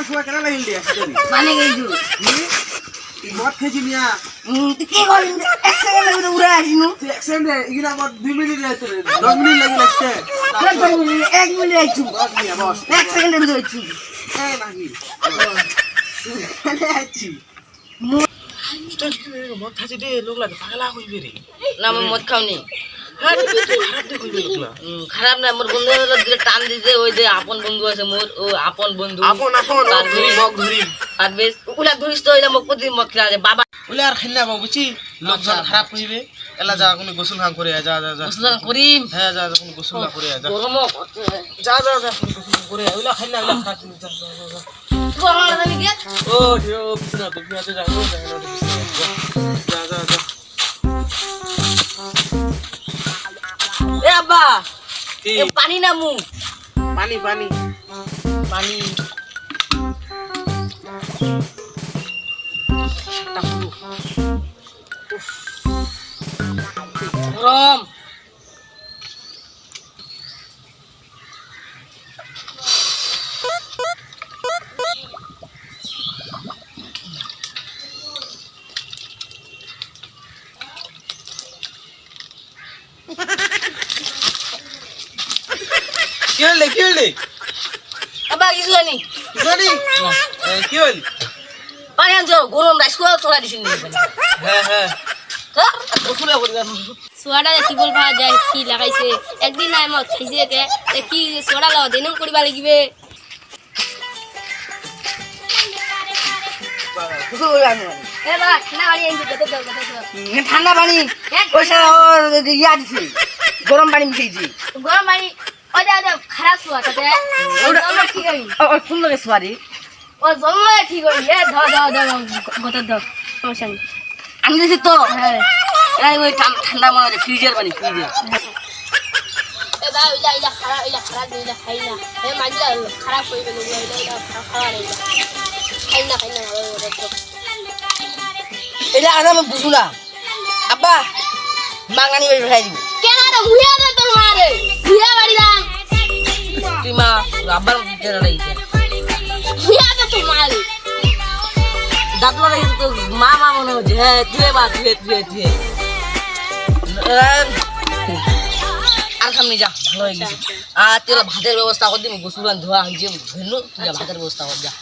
তোমার সময় কেন লাগিল দিয়া মানে গেছু মদ খেয়েছি নিয়া কি করলি? এক সেকেন্ড লাগবে তো উড়ে আসিনু। তুই অ্যাক্সিডেন্টে ইগিলা আমার মিনিট লাগছে রে। দশ মিনিট লাগিল আসতে এক মিনিট এক মিনিট আইছু বস নিয়া বস। এক সেকেন্ডের আইছু এই নাকি আছি। মদ খাইছি দে লোক লাগে পাগলা হইবে রে। না আমি মদ খাওনি। হ্যাঁ তুই খারাপ খারাপ না মোর বন্ধু দিলে টান দিছে ওই যে আপন বন্ধু আছে মোর ও আপন বন্ধু আপন আপন ধরি বক ধরি আর বেশ ওগুলা ধরিস তো মোক প্রতিদিন মদ খেলা যায় বাবা বলে আর খেলনা বাবু বুঝছি লোকজন খারাপ কইবে এলা যা কোনো গোসল খান করে যা যা যা বুঝলাম করিম হ্যাঁ যা যা কোনো গোসল না করে যা গরমও কত যা যা যা কোনো গোসল না করে ওইলা খাইনা ওইলা খাস যা যা যা গরম ও ও বিছনা বিছনা যা যা কি এ পানি না মু পানি পানি পানি কি হইলে কি হইলে আব্বা কিছু জানি জানি কি হইল পানি আনছো গরম রাইস করে তোলা দিছিস হ্যাঁ হ্যাঁ সোয়াটা কি বলবা যায় কি লাগাইছে একদিন নাই মত খাইছে কে কি সোয়াটা লাও দিন করিবা লাগিবে কিছু ঠান্ডা পানি ইয়া দিছে গরম পানি মিশাইছি গরম বাড়ি ওই ফুল লাগে সোয়ারি ও জন্ম ঠিক হই এ ধ ধ ধ কত দাও সমস্যা নেই। আমি দিছি তো। হ্যাঁ। এই ওই ঠান্ডা মনে ফ্রিজের পানি ফ্রিজের এ বা ইলা ইলা খারাপ ইলা খারাপ ইলা খাই না। এ মাইলা খারাপ হই গেল ইলা ইলা খারাপ খাওয়া নেই খাই না খাই না এটা আজ আমি বুঝু না। আব্বা বাঙানি বাড়ি ফেলাই দিব। কেন মারে। মুয়া বাড়ি দাম তুই মা আব্বার জেনে মারে। দাঁতলা লাগিছে তো মা মা মনে হচ্ছে হ্যাঁ বা ধুয়ে ধুয়ে ধুয়ে। আর সামনে যা ভালো হয়ে গেছে। আর তোরা ভাতের ব্যবস্থা করে দিবি গোসুলান ধোয়া হয়েছে তুই ভাতের ব্যবস্থা কর যা।